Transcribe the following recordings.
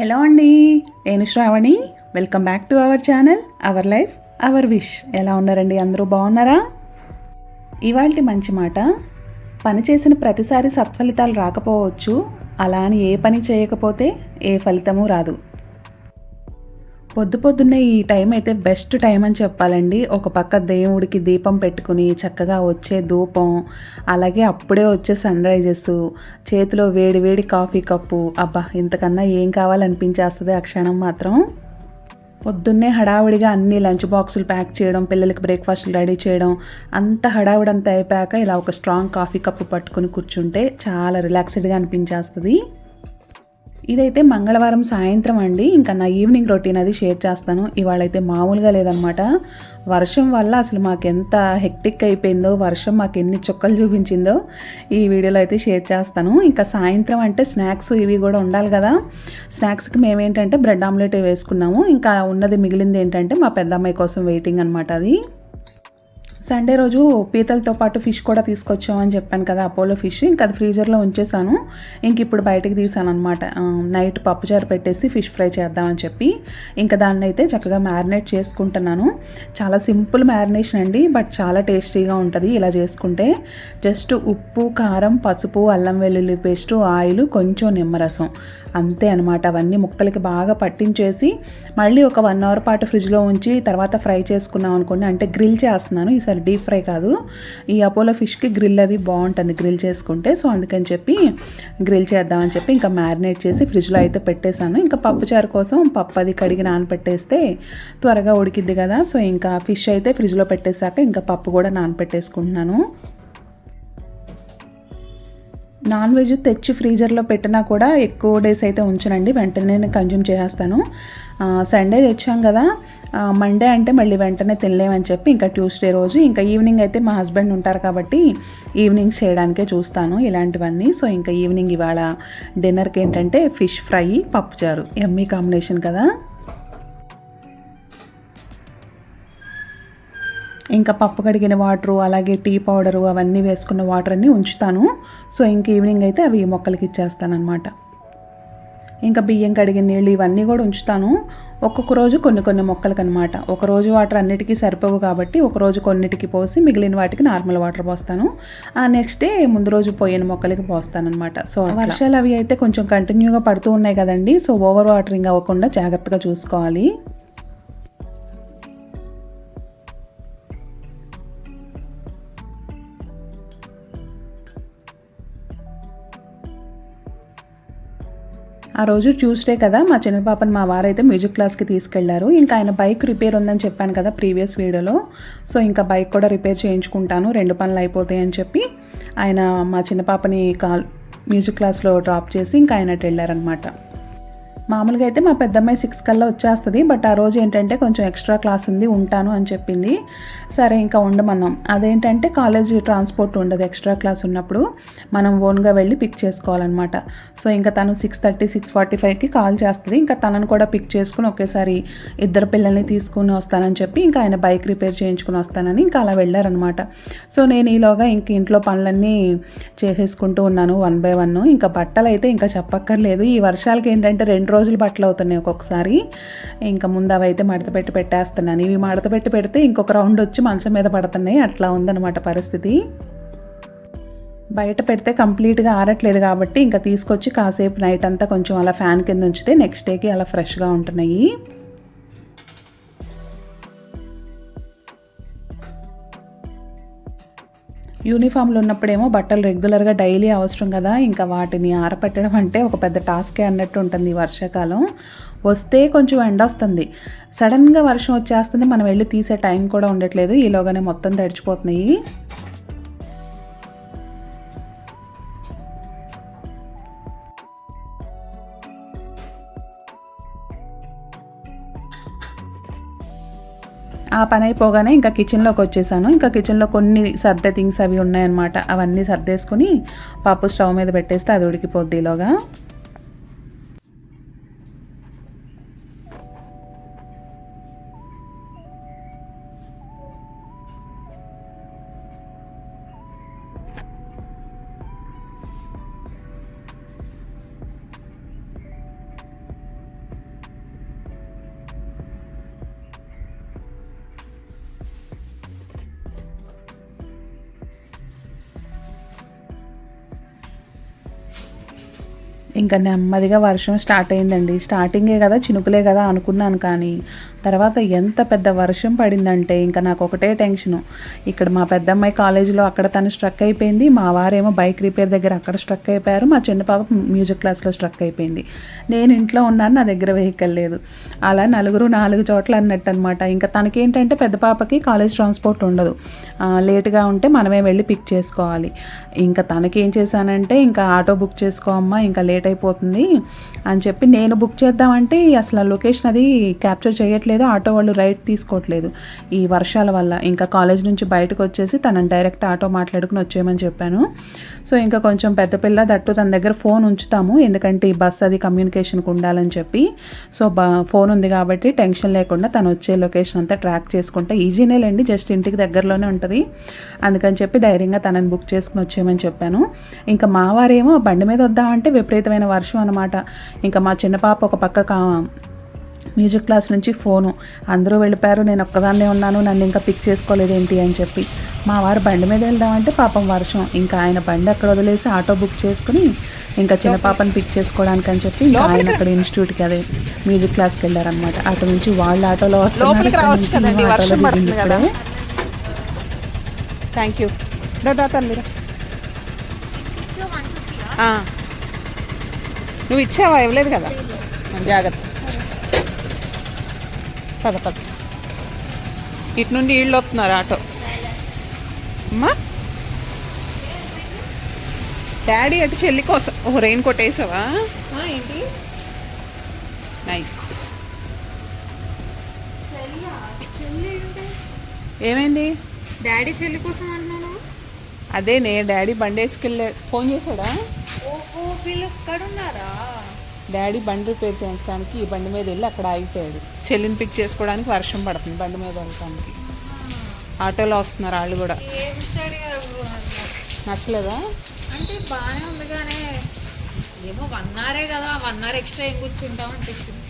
Hello అండి నేను Sravani. Welcome back to our channel our life our wish ఎలా ఉన్నారండి? అందరూ బాగున్నారా? ఇవాళ మంచి మాట పని చేసిన ప్రతిసారి సత్ఫలితాలు రాకపోవచ్చు. అలా అని ఏ పని చేయకపోతే ఏ ఫలితము రాదు. పొద్దు పొద్దున్నే ఈ టైం అయితే బెస్ట్ టైం అని చెప్పాలండి. ఒక పక్క దేవుడికి దీపం పెట్టుకుని చక్కగా వచ్చే ధూపం అలాగే అప్పుడే వచ్చే సన్ రైజెస్ చేతిలో వేడి వేడి కాఫీ కప్పు అబ్బా ఇంతకన్నా ఏం కావాలనిపించేస్తుంది ఆ క్షణం మాత్రం? పొద్దున్నే హడావుడిగా అన్ని లంచ్ బాక్సులు ప్యాక్ చేయడం పిల్లలకి బ్రేక్ఫాస్ట్లు రెడీ చేయడం అంత హడావుడంతా అయిపోయాక ఇలా ఒక స్ట్రాంగ్ కాఫీ కప్పు పట్టుకుని కూర్చుంటే చాలా రిలాక్స్డ్గా అనిపించేస్తుంది. ఇదైతే మంగళవారం సాయంత్రం అండి. ఇంకా నా ఈవినింగ్ రొటీన్ అది షేర్ చేస్తాను. ఇవాళ అయితే మామూలుగా లేదనమాట వర్షం వల్ల అసలు మాకు ఎంత హెక్టిక్ అయిపోయిందో వర్షం మాకు ఎన్ని చుక్కలు చూపించిందో ఈ వీడియోలో అయితే షేర్ చేస్తాను. ఇంకా సాయంత్రం అంటే స్నాక్స్ ఇవి కూడా ఉండాలి కదా. స్నాక్స్కి మేమేంటంటే బ్రెడ్ ఆమ్లెట్ వేసుకున్నాము. ఇంకా ఉన్నది మిగిలింది ఏంటంటే మా పెద్దమ్మాయి కోసం వెయిటింగ్ అనమాట అది. సండే రోజు పీతలతో పాటు ఫిష్ కూడా తీసుకొచ్చామని చెప్పాను కదా అపోలో ఫిష్. ఇంకా అది ఫ్రీజర్లో ఉంచేసాను. ఇంక ఇప్పుడు బయటకు తీసాను అనమాట నైట్ పప్పుచారు పెట్టేసి ఫిష్ ఫ్రై చేద్దామని చెప్పి ఇంకా దాన్ని అయితే చక్కగా మ్యారినేట్ చేసుకుంటున్నాను. చాలా సింపుల్ మ్యారినేషన్ అండి బట్ చాలా టేస్టీగా ఉంటుంది ఇలా చేసుకుంటే. జస్ట్ ఉప్పు కారం పసుపు అల్లం వెల్లుల్లి పేస్టు ఆయిల్ కొంచెం నిమ్మరసం. అంతే అనమాట అవన్నీ ముక్కలకి బాగా పట్టించేసి మళ్ళీ ఒక వన్ అవర్ పాటు ఫ్రిడ్జ్లో ఉంచి తర్వాత ఫ్రై చేసుకున్నాం అనుకోండి. అంటే గ్రిల్ చేస్తున్నాను. ఈసారి డీప్ ఫ్రై కాదు. ఈ అపోలో ఫిష్కి గ్రిల్ అది బాగుంటుంది గ్రిల్ చేసుకుంటే. సో అందుకని చెప్పి గ్రిల్ చేద్దామని చెప్పి ఇంకా మ్యారినేట్ చేసి ఫ్రిడ్జ్లో అయితే పెట్టేశాను. ఇంకా పప్పుచారు కోసం పప్పు అది కడిగి నానపెట్టేస్తే త్వరగా ఉడికిద్ది కదా. సో ఇంకా ఫిష్ అయితే ఫ్రిడ్జ్లో పెట్టేశాక ఇంకా పప్పు కూడా నానపెట్టేసుకుంటున్నాను. నాన్ వెజ్ తెచ్చి ఫ్రీజర్లో పెట్టినా కూడా ఎక్కువ డేస్ అయితే ఉంచనండి. వెంటనే నేను కన్జ్యూమ్ చేసేస్తాను. సండే తెచ్చాం కదా మండే అంటే మళ్ళీ వెంటనే తినలేమని చెప్పి ఇంకా ట్యూస్డే రోజు ఇంకా ఈవినింగ్ అయితే మా హస్బెండ్ ఉంటారు కాబట్టి ఈవినింగ్ చేయడానికే చూస్తాను ఇలాంటివన్నీ. సో ఇంకా ఈవినింగ్ ఇవాళ డిన్నర్కి ఏంటంటే ఫిష్ ఫ్రై పప్పుచారు ఎమ్మీ కాంబినేషన్ కదా. ఇంకా పప్పు కడిగిన వాటరు అలాగే టీ పౌడరు అవన్నీ వేసుకున్న వాటర్ అన్నీ ఉంచుతాను. సో ఇంక ఈవినింగ్ అయితే అవి మొక్కలకి ఇచ్చేస్తానమాట ఇంకా బియ్యం కడిగిన నీళ్ళు ఇవన్నీ కూడా ఉంచుతాను. ఒక్కొక్క రోజు కొన్ని కొన్ని మొక్కలకి అనమాట ఒక రోజు వాటర్ అన్నిటికీ సరిపోవు కాబట్టి ఒక రోజు కొన్నిటికి పోసి మిగిలిన వాటికి నార్మల్ వాటర్ పోస్తాను. ఆ నెక్స్ట్ డే ముందు రోజు పోయిన మొక్కలకి పోస్తాను అనమాట సో వర్షాలు అవి అయితే కొంచెం కంటిన్యూగా పడుతూ ఉన్నాయి కదండి. సో ఓవర్ వాటరింగ్ అవ్వకుండా జాగ్రత్తగా చూసుకోవాలి. ఆ రోజు ట్యూస్డే కదా మా చిన్న పాపని మా వారైతే మ్యూజిక్ క్లాస్కి తీసుకెళ్ళారు. ఇంకా ఆయన బైక్ రిపేర్ ఉందని చెప్పాను కదా ప్రీవియస్ వీడియోలో. సో ఇంకా బైక్ కూడా రిపేర్ చేయించుకుంటాను రెండు పనులు అయిపోతాయి అని చెప్పి ఆయన మా చిన్న పాపని కాల్ మ్యూజిక్ క్లాస్లో డ్రాప్ చేసి ఇంకా ఆయన వెళ్ళారనమాట మామూలుగా అయితే మా పెద్దమ్మాయి సిక్స్ కల్లా వచ్చేస్తుంది బట్ ఆ రోజు ఏంటంటే కొంచెం ఎక్స్ట్రా క్లాస్ ఉంది ఉంటాను అని చెప్పింది. సరే ఇంకా ఉండమన్నాం. అదేంటంటే కాలేజ్ ట్రాన్స్పోర్ట్ ఉండదు ఎక్స్ట్రా క్లాస్ ఉన్నప్పుడు మనం ఓన్గా వెళ్ళి పిక్ చేసుకోవాలన్నమాట. సో ఇంకా తను సిక్స్ థర్టీ సిక్స్ ఫార్టీ ఫైవ్కి కాల్ చేస్తుంది. ఇంకా తనను కూడా పిక్ చేసుకుని ఒకేసారి ఇద్దరు పిల్లల్ని తీసుకుని వస్తానని చెప్పి ఇంకా ఆయన బైక్ రిపేర్ చేయించుకుని వస్తానని ఇంకా అలా వెళ్ళారనమాట సో నేను ఈలోగా ఇంక ఇంట్లో పనులన్నీ చేసేసుకుంటూ ఉన్నాను వన్ బై వన్ ఇంకా బట్టలు అయితే ఇంకా చెప్పక్కర్లేదు. ఈ వర్షాలకి ఏంటంటే రెండు రోజులు బట్టలు అవుతున్నాయి ఒక్కొక్కసారి. ఇంకా ముందు అవైతే మడతపెట్టి మడత పెట్టి పెట్టేస్తున్నాను. ఇవి మడత పెట్టి పెడితే ఇంకొక రౌండ్ వచ్చి మంచం మీద పడుతున్నాయి. అట్లా ఉందన్నమాట పరిస్థితి. బయట పెడితే కంప్లీట్గా ఆరట్లేదు కాబట్టి ఇంకా తీసుకొచ్చి కాసేపు నైట్ అంతా కొంచెం అలా ఫ్యాన్ కింద ఉంచితే నెక్స్ట్ డేకి అలా ఫ్రెష్గా ఉంటున్నాయి. యూనిఫామ్లు ఉన్నప్పుడేమో బట్టలు రెగ్యులర్గా డైలీ అవసరం కదా ఇంకా వాటిని ఆరపెట్టడం అంటే ఒక పెద్ద టాస్కే అన్నట్టు ఉంటుంది ఈ వర్షాకాలం. వస్తే కొంచెం ఎండ వస్తుంది. సడన్గా వర్షం వచ్చేస్తుంది మనం వెళ్ళి తీసే టైం కూడా ఉండట్లేదు. ఈలోగానే మొత్తం తడిచిపోతున్నాయి. ఆ పని అయిపోగానే ఇంకా కిచెన్లోకి వచ్చేసాను. ఇంకా కిచెన్లో కొన్ని సర్దే థింగ్స్ అవి ఉన్నాయన్నమాట. అవన్నీ సర్దేసుకుని పప్పు స్టవ్ మీద పెట్టేస్తే అది ఉడికిపోద్ది ఈలోగా. ఇంకా నెమ్మదిగా వర్షం స్టార్ట్ అయిందండి. స్టార్టింగే కదా చినుకులే కదా అనుకున్నాను కానీ తర్వాత ఎంత పెద్ద వర్షం పడిందంటే ఇంకా నాకు ఒకటే టెన్షను. ఇక్కడ మా పెద్దమ్మాయి కాలేజీలో అక్కడ తను స్ట్రక్ అయిపోయింది. మా వారేమో బైక్ రిపేర్ దగ్గర అక్కడ స్ట్రక్ అయిపోయారు. మా చిన్న పాప మ్యూజిక్ క్లాస్లో స్ట్రక్ అయిపోయింది. నేను ఇంట్లో ఉన్నాను నా దగ్గర వెహికల్ లేదు. అలా నలుగురు నాలుగు చోట్ల అన్నట్టు అనమాట ఇంకా తనకేంటంటే పెద్ద పాపకి కాలేజ్ ట్రాన్స్పోర్ట్ ఉండదు. లేట్గా లేటుగా ఉంటే మనమే వెళ్ళి పిక్ చేసుకోవాలి. ఇంకా తనకి ఏం చేశానంటే ఇంకా ఆటో బుక్ చేసుకోమ్మా ఇంకా లేట్ అయిపోతుంది అని చెప్పి నేను బుక్ చేద్దామంటే అసలు ఆ లొకేషన్ అది క్యాప్చర్ చేయట్లేదు ఆటో వాళ్ళు రైట్ తీసుకోవట్లేదు. ఈ వర్షాల వల్ల ఇంకా కాలేజ్ నుంచి బయటకు వచ్చేసి తనని డైరెక్ట్ ఆటో మాట్లాడుకుని వచ్చేయమని చెప్పాను. సో ఇంకా కొంచెం పెద్ద పిల్ల దట్టు తన దగ్గర ఫోన్ ఉంచుతాము ఎందుకంటే ఈ బస్ అది కమ్యూనికేషన్కి ఉండాలని చెప్పి. సో బా ఫోన్ ఉంది కాబట్టి టెన్షన్ లేకుండా తను వచ్చే లొకేషన్ అంతా ట్రాక్ చేసుకుంటే ఈజీనే లేండి జస్ట్ ఇంటికి దగ్గరలోనే ఉంటుంది. అందుకని చెప్పి ధైర్యంగా తనని బుక్ చేసుకుని వచ్చేయమని చెప్పాను. ఇంకా మా వారేమో బండి మీద వద్దామంటే విపరీతమైన వర్షం అనమాట ఇంకా మా చిన్న పాప ఒక పక్క కా మ్యూజిక్ క్లాస్ నుంచి ఫోను. అందరూ వెళ్ళిపోయారు నేను ఒక్కదాన్నే ఉన్నాను నన్ను ఇంకా పిక్ చేసుకోలేదేంటి అని చెప్పి. మా వారు బండి మీద వెళ్దామంటే పాపం వర్షం. ఇంకా ఆయన బండి అక్కడ వదిలేసి ఆటో బుక్ చేసుకుని ఇంకా చిన్న పాపని పిక్ చేసుకోవడానికి అని చెప్పి ఇంకా ఆయన అక్కడ ఇన్స్టిట్యూట్కి అదే మ్యూజిక్ క్లాస్కి వెళ్ళారనమాట అటు నుంచి వాళ్ళ ఆటోలో వస్తున్నారు లోపలికి ఇక్కడ నువ్వు ఇచ్చావా? ఇవ్వలేదు కదా. జాగ్రత్త. పద పద. ఇటు నుండి వీళ్ళు వస్తున్నారు ఆటో. అమ్మా. డాడీ అటు చెల్లి కోసం ఓ రెయిన్ కోట్ వేసావా? ఏంటి? నైస్. ఏమైంది? డాడీ చెల్లి కోసం అంటున్నాను అదే నే డాడీ బండి వేసుకెళ్ళా ఫోన్ చేశాడా? ఓహో వీళ్ళు ఇక్కడ ఉన్నారా డాడీ బండి రిపేర్ చేయించడానికి ఈ బండి మీద వెళ్ళి అక్కడ ఆగిపోయాడు. చెల్లిని పిక్ చేసుకోవడానికి వర్షం పడుతుంది బండి మీద వెళ్ళటానికి. ఆటోలో వస్తున్నారు వాళ్ళు కూడా. నచ్చలేదా? అంటే బాగానే ఉంది కానీ ఏమో వన్ అవరే కదా వన్ అవర్ ఎక్స్ట్రా ఏం కూర్చుంటాం అనిపించింది.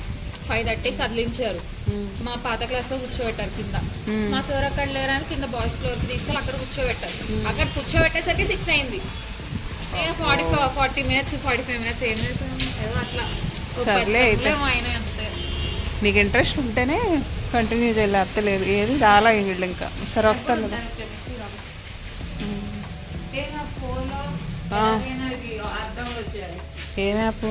ఫైవ్ థర్టీ కదిలించారు. మా పాత క్లాస్లో కూర్చోబెట్టారు కింద. మా సార్ అక్కడ లేరని కింద బాయ్స్ ఫ్లోర్కి తీసుకెళ్ళి అక్కడ కూర్చోబెట్టారు. అక్కడ కూర్చోబెట్టేసరికి సిక్స్ అయింది. Forty forty minutes forty five minutes ఏం ఏదో అట్లా. సర్లే అయితే. నీకు ఇంట్రెస్ట్ ఉంటేనే కంటిన్యూ చేయాలి అత్తలేదు ఏది రాలా వీళ్ళు ఇంకా. సరే వస్తారు కదా అంటే నా ఫోన్లో ఆ. ఎలాగైనా ఇది యాప్ డౌన్లోడ్ చేయాలి. ఏం యాప్?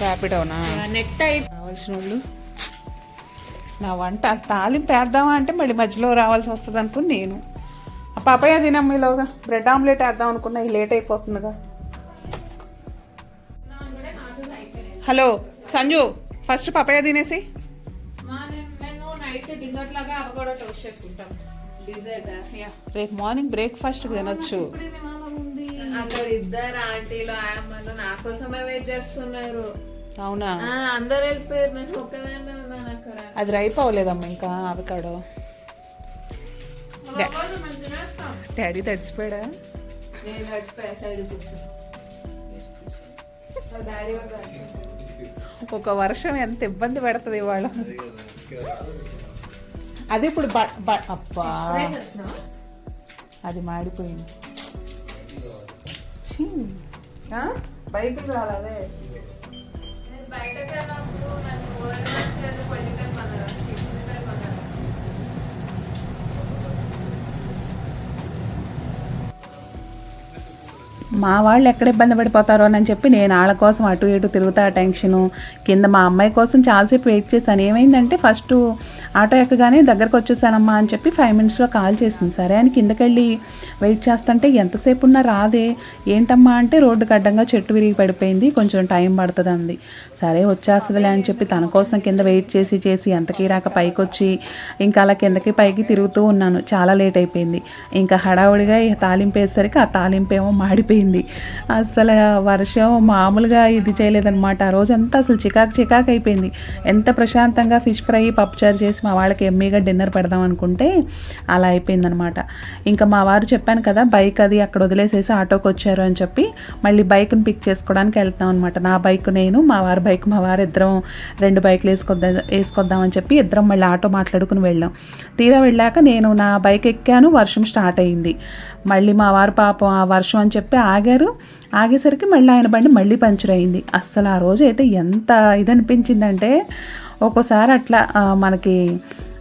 ర్యాపిడోనా నెట్ కావాల్సిన వాళ్ళు. నా వంట తాలింపు వేద్దామా అంటే మళ్ళీ మధ్యలో రావాల్సి వస్తుంది అనుకుని నేను. పాపయ్య తినమ్మీలోగా బ్రెడ్ ఆమ్లెట్ వేద్దాం అనుకున్నా ఈ లేట్ అయిపోతుందిగా. హలో సంజు ఫస్ట్ పపాయ తినేసి. రేపు మార్నింగ్ బ్రేక్ఫాస్ట్ తినొచ్చు. అక్కడ ఇద్దరు ఆంటీలు ఆయమ్మలు నా కోసమే వెయిట్ చేస్తున్నారు. అవునా? అందరు వెళ్ళిపోయారు నేను ఒక్కదాన్నే ఉన్నాను అక్కడ. అది రైప్ అవ్వలేదమ్మా ఇంకా అవకాడో డాడీ కూడా ఒక వర్షం ఎంత ఇబ్బంది పెడుతుంది ఇవాళ. అది ఇప్పుడు అబ్బా. అది మాడిపోయింది? బయటికి రాలే బయటకు మా వాళ్ళు ఎక్కడ ఇబ్బంది పడిపోతారో అని చెప్పి నేను వాళ్ళ కోసం అటు ఇటు తిరుగుతా టెన్షను. కింద మా అమ్మాయి కోసం చాలాసేపు వెయిట్ చేశాను. ఏమైందంటే ఫస్ట్ ఆటో ఎక్కగానే దగ్గరకు వచ్చేసానమ్మా అని చెప్పి ఫైవ్ మినిట్స్లో కాల్ చేసింది. సరే అని కిందకెళ్ళి వెయిట్ చేస్తుంటే ఎంతసేపు ఉన్నా రాదే. ఏంటమ్మా అంటే రోడ్డుకి అడ్డంగా చెట్టు విరిగి పడిపోయింది. కొంచెం టైం పడుతుంది అంది సరే వచ్చేస్తుందిలే అని చెప్పి తన కోసం కింద వెయిట్ చేసి చేసి ఎంతకీ రాక పైకి వచ్చి ఇంకా అలా కిందకి పైకి తిరుగుతూ ఉన్నాను. చాలా లేట్ అయిపోయింది. ఇంకా హడావుడిగా తాలింపు వేసేసరికి ఆ తాలింపు ఏమో అయిపోయింది అసలు వర్షం మామూలుగా ఇది చేయలేదన్నమాట. ఆ రోజంతా అసలు చికాకు చికాకు అయిపోయింది. ఎంత ప్రశాంతంగా ఫిష్ ఫ్రై పప్పుచారు చేసి మా వాళ్ళకి ఎమ్మీగా డిన్నర్ పెడదాం అనుకుంటే అలా అయిపోయిందనమాట ఇంకా మా వారు చెప్పాను కదా బైక్ అది అక్కడ వదిలేసేసి ఆటోకి వచ్చారు అని చెప్పి మళ్ళీ బైక్ని పిక్ చేసుకోవడానికి వెళ్తాం అనమాట నా బైక్ నేను మా వారి బైక్ మా వారు ఇద్దరం రెండు బైక్లు వేసుకొద్దా వేసుకొద్దామని చెప్పి ఇద్దరం మళ్ళీ ఆటో మాట్లాడుకుని వెళ్ళాం. తీరా వెళ్ళాక నేను నా బైక్ ఎక్కాను వర్షం స్టార్ట్ అయింది. మళ్ళీ మా వారు పాపం ఆ వర్షం అని చెప్పి ఆగారు. ఆగేసరికి మళ్ళీ ఆయన బండి మళ్ళీ పంచర్ అయింది. అస్సలు ఆ రోజు అయితే ఎంత ఇది అనిపించిందంటే ఒక్కోసారి అట్లా మనకి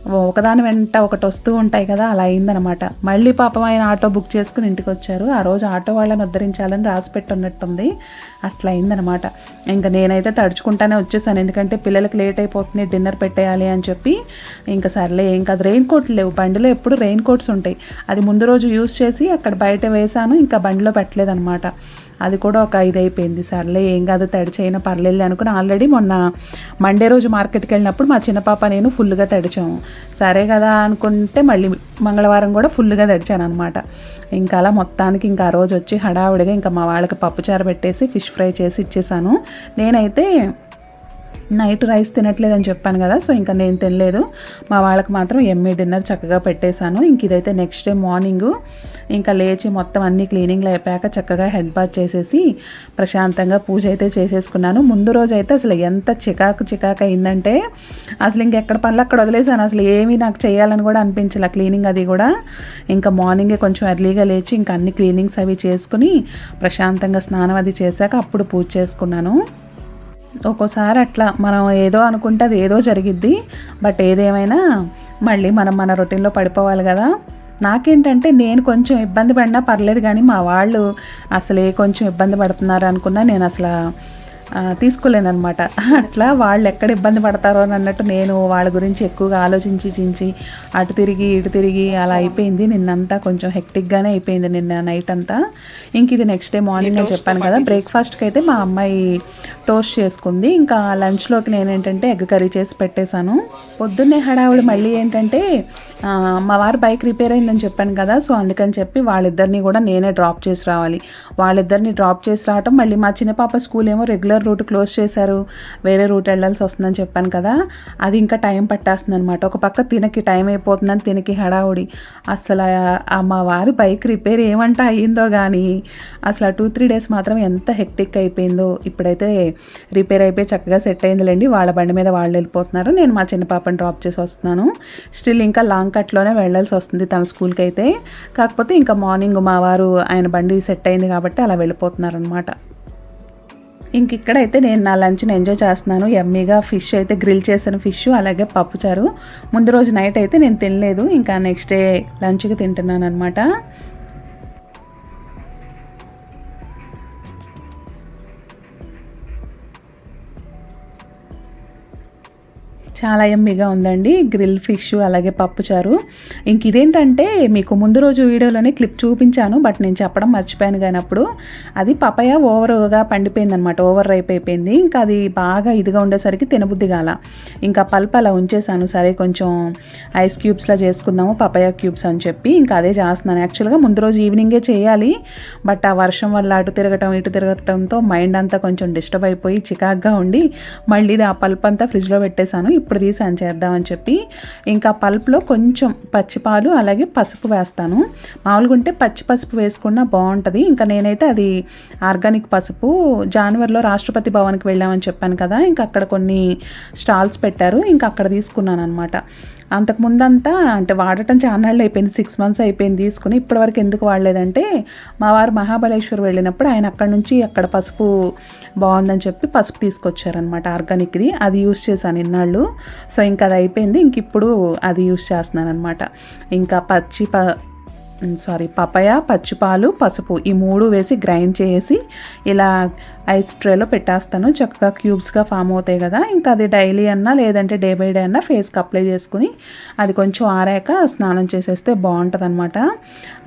ఒకదాని వెంట ఒకటి వస్తూ ఉంటాయి కదా అలా అయిందనమాట మళ్ళీ పాపం ఆయన ఆటో బుక్ చేసుకుని ఇంటికి వచ్చారు. ఆ రోజు ఆటో వాళ్ళని ఉద్ధరించాలని రాసి పెట్టున్నట్టుంది. అట్లా అయిందనమాట ఇంకా నేనైతే తడుచుకుంటానే వచ్చేసాను. ఎందుకంటే పిల్లలకి లేట్ అయిపోతుంది డిన్నర్ పెట్టేయాలి అని చెప్పి ఇంకా సర్లే ఏం కాదు. రెయిన్ కోట్లు లేవు. బండిలో ఎప్పుడు రెయిన్ కోట్స్ ఉంటాయి. అది ముందు రోజు యూస్ చేసి అక్కడ బయట వేసాను ఇంకా బండిలో పెట్టలేదన్నమాట. అది కూడా ఒక ఐదు అయిపోయింది సర్లే ఏం కాదు తడిచైనా పర్లేదు అనుకుని ఆల్రెడీ మొన్న మండే రోజు మార్కెట్కి వెళ్ళినప్పుడు మా చిన్న పాప నేను ఫుల్గా తడిచాము. సరే కదా అనుకుంటే మళ్ళీ మంగళవారం కూడా ఫుల్గా తడిచాను అనమాట ఇంకా అలా మొత్తానికి ఇంకా ఆ రోజు వచ్చి హడావుడిగా ఇంకా మా వాళ్ళకి పప్పుచారు పెట్టేసి ఫిష్ ఫ్రై చేసి ఇచ్చేసాను. నేనైతే నైట్ రైస్ తినట్లేదని చెప్పాను కదా సో ఇంకా నేను తినలేదు. మా వాళ్ళకి మాత్రం ఎమ్మి డిన్నర్ చక్కగా పెట్టేశాను. ఇంక ఇదైతే నెక్స్ట్ డే మార్నింగ్ ఇంకా లేచి మొత్తం అన్ని క్లీనింగ్లు అయిపోయాక చక్కగా హెడ్ బాత్ చేసేసి ప్రశాంతంగా పూజ అయితే చేసేసుకున్నాను. ముందు రోజు అయితే అసలు ఎంత చికాకు చికాకు అయిందంటే అసలు ఇంకెక్కడ పనులు అక్కడ వదిలేసాను అసలు ఏమీ నాకు చేయాలని కూడా అనిపించలే క్లీనింగ్ అది కూడా. ఇంకా మార్నింగే కొంచెం ఎర్లీగా లేచి ఇంకా అన్ని క్లీనింగ్స్ అవి చేసుకుని ప్రశాంతంగా స్నానం అది చేశాక అప్పుడు పూజ చేసుకున్నాను. ఒక్కోసారి అట్లా మనం ఏదో అనుకుంటే అది ఏదో జరిగిద్ది. బట్ ఏదేమైనా మళ్ళీ మనం మన రొటీన్లో పడిపోవాలి కదా. నాకేంటంటే నేను కొంచెం ఇబ్బంది పడినా పర్లేదు కానీ మా వాళ్ళు అసలే కొంచెం ఇబ్బంది పడుతున్నారు అనుకున్నా నేను అసలు తీసుకోలేనమాట అట్లా వాళ్ళు ఎక్కడ ఇబ్బంది పడతారో అని అన్నట్టు నేను వాళ్ళ గురించి ఎక్కువగా ఆలోచించి చించి అటు తిరిగి ఇటు తిరిగి అలా అయిపోయింది. నిన్నంతా కొంచెం హెక్టిక్గానే అయిపోయింది నిన్న నైట్ అంతా. ఇంక ఇది నెక్స్ట్ డే మార్నింగ్ నేను చెప్పాను కదా బ్రేక్ఫాస్ట్కి అయితే మా అమ్మాయి టోస్ట్ చేసుకుంది. ఇంకా లంచ్లోకి నేను ఏంటంటే ఎగ్ కర్రీ చేసి పెట్టేశాను. పొద్దున్నే హడావుడి మళ్ళీ ఏంటంటే మా వారు బైక్ రిపేర్ అయిందని చెప్పాను కదా సో అందుకని చెప్పి వాళ్ళిద్దరిని కూడా నేనే డ్రాప్ చేసి రావాలి. వాళ్ళిద్దరిని డ్రాప్ చేసి రావటం మళ్ళీ మా చిన్న పాప స్కూల్ ఏమో రెగ్యులర్ రూట్ క్లోజ్ చేశారు వేరే రూట్ వెళ్ళాల్సి వస్తుందని చెప్పాను కదా అది ఇంకా టైం పట్టేస్తుంది అనమాట ఒక పక్క తినకి టైం అయిపోతుందని తినకి హడావుడి. అసలు మా వారి బైక్ రిపేర్ ఏమంట అయ్యిందో కానీ అసలు ఆ టూ త్రీ డేస్ మాత్రం ఎంత హెక్టిక్ అయిపోయిందో ఇప్పుడైతే రిపేర్ అయిపోయి చక్కగా సెట్ అయిందిలేండి వాళ్ళ బండి మీద వాళ్ళు వెళ్ళిపోతున్నారు నేను మా చిన్న పాపని డ్రాప్ చేసి వస్తున్నాను. స్టిల్ ఇంకా లాంగ్ కట్లోనే వెళ్ళాల్సి వస్తుంది తన స్కూల్కి అయితే కాకపోతే ఇంకా మార్నింగ్ మా వారు ఆయన బండి సెట్ అయింది కాబట్టి అలా వెళ్ళిపోతున్నారు అనమాట ఇంక ఇక్కడైతే నేను నా లంచ్ని ఎంజాయ్ చేస్తున్నాను. ఎమ్మీగా ఫిష్ అయితే గ్రిల్ చేసిన ఫిష్ అలాగే పప్పుచారు. ముందు రోజు నైట్ అయితే నేను తినలేదు. ఇంకా నెక్స్ట్ డే లంచ్కి తింటున్నాను అనమాట చాలా ఎమ్మిగా ఉందండి. గ్రిల్ ఫిష్ అలాగే పప్పుచారు ఇంక ఇదేంటంటే మీకు ముందు రోజు వీడియోలోనే క్లిప్ చూపించాను బట్ నేను చెప్పడం మర్చిపోయాను కానీ అప్పుడు అది పపాయ ఓవర్గా పండిపోయింది అనమాట ఓవర్ రైప్ అయిపోయింది. ఇంకా అది బాగా ఇదిగా ఉండేసరికి తినబుద్ధి కాల. ఇంకా పల్ప్ అలా ఉంచేసాను సరే కొంచెం ఐస్ క్యూబ్స్లా చేసుకుందాము పపయ క్యూబ్స్ అని చెప్పి. ఇంకా అదే చేస్తున్నాను. యాక్చువల్గా ముందు రోజు ఈవినింగే చేయాలి బట్ ఆ వర్షం వల్ల అటు తిరగటం ఇటు తిరగటంతో మైండ్ అంతా కొంచెం డిస్టర్బ్ అయిపోయి చికాగ్గా ఉండి మళ్ళీ ఇది ఆ పల్ప్ అంతా ఫ్రిడ్జ్లో పెట్టేశాను. ఇప్పుడు తీసాను చేద్దామని చెప్పి ఇంకా పల్ప్లో కొంచెం పచ్చిపాలు అలాగే పసుపు వేస్తాను. మామూలుగా ఉంటే పచ్చి పసుపు వేసుకున్నా బాగుంటుంది. ఇంకా నేనైతే అది ఆర్గానిక్ పసుపు జనవరిలో రాష్ట్రపతి భవన్కి వెళ్ళామని చెప్పాను కదా ఇంకా అక్కడ కొన్ని స్టాల్స్ పెట్టారు. ఇంకా అక్కడ తీసుకున్నాను అనమాట అంతకు ముందంతా అంటే వాడటం చాన్నాళ్ళు అయిపోయింది. సిక్స్ మంత్స్ అయిపోయింది తీసుకుని. ఇప్పటివరకు ఎందుకు వాడలేదంటే మా వారు మహాబలేశ్వర్ వెళ్ళినప్పుడు ఆయన అక్కడ నుంచి అక్కడ పసుపు బాగుందని చెప్పి పసుపు తీసుకొచ్చారనమాట ఆర్గానిక్ది. అది యూస్ చేశాను ఇన్నాళ్ళు. సో ఇంకా అది అయిపోయింది. ఇంక ఇప్పుడు అది యూస్ చేస్తున్నాను అనమాట ఇంకా పచ్చి ప సారీ పపాయ పచ్చిపాలు పసుపు ఈ మూడు వేసి గ్రైండ్ చేసి ఇలా ఐస్ ట్రేలో పెట్టేస్తాను. చక్కగా క్యూబ్స్గా ఫామ్ అవుతాయి కదా. ఇంకా అది డైలీ అన్నా లేదంటే డే బై డే అన్నా ఫేస్కి అప్లై చేసుకుని అది కొంచెం ఆరాక స్నానం చేసేస్తే బాగుంటుంది అనమాట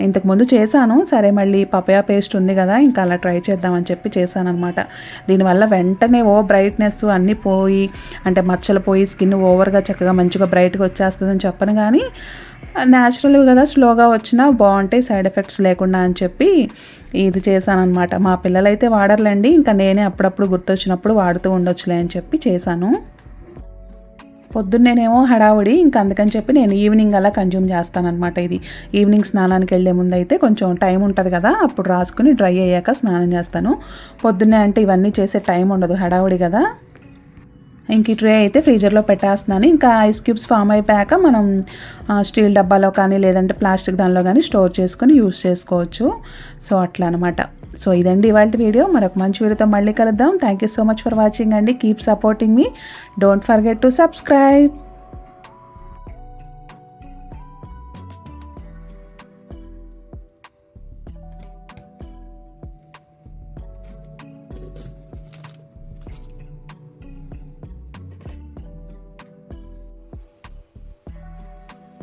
ఇంతకుముందు చేశాను. సరే మళ్ళీ పపయా పేస్ట్ ఉంది కదా ఇంకా అలా ట్రై చేద్దామని చెప్పి చేశాను అనమాట దీనివల్ల వెంటనే ఓ బ్రైట్నెస్ అన్నీ పోయి అంటే మచ్చలు పోయి స్కిన్ ఓవర్గా చక్కగా మంచిగా బ్రైట్గా వచ్చేస్తుందని చెప్పను కానీ న్యాచురల్ కదా స్లోగా వచ్చినా బాగుంటాయి సైడ్ ఎఫెక్ట్స్ లేకుండా అని చెప్పి ఇది చేశానమాట మా పిల్లలైతే వాడర్లండి. ఇంకా నేనే అప్పుడప్పుడు గుర్తొచ్చినప్పుడు వాడుతూ ఉండొచ్చులే అని చెప్పి చేశాను. పొద్దున్నేనేమో హడావుడి ఇంకా అందుకని చెప్పి నేను ఈవినింగ్ అలా కన్జ్యూమ్ చేస్తానమాట ఇది. ఈవినింగ్ స్నానానికి వెళ్ళే ముందు అయితే కొంచెం టైం ఉంటుంది కదా అప్పుడు రాసుకుని డ్రై అయ్యాక స్నానం చేస్తాను. పొద్దున్నే అంటే ఇవన్నీ చేసే టైం ఉండదు హడావుడి కదా. ఇంక ఈ ట్రే అయితే ఫ్రీజర్లో పెట్టేస్తున్నాను. ఇంకా ఐస్ క్యూబ్స్ ఫామ్ అయిపోయాక మనం స్టీల్ డబ్బాలో కానీ లేదంటే ప్లాస్టిక్ దానిలో కానీ స్టోర్ చేసుకొని యూస్ చేసుకోవచ్చు. సో అట్లా అనమాట సో ఇదండి ఇవాళ వీడియో. మరొక మంచి వీడియోతో మళ్ళీ కలుద్దాం. Thank you so much for watching అండి. కీప్ సపోర్టింగ్ మీ డోంట్ ఫర్గెట్ టు సబ్స్క్రైబ్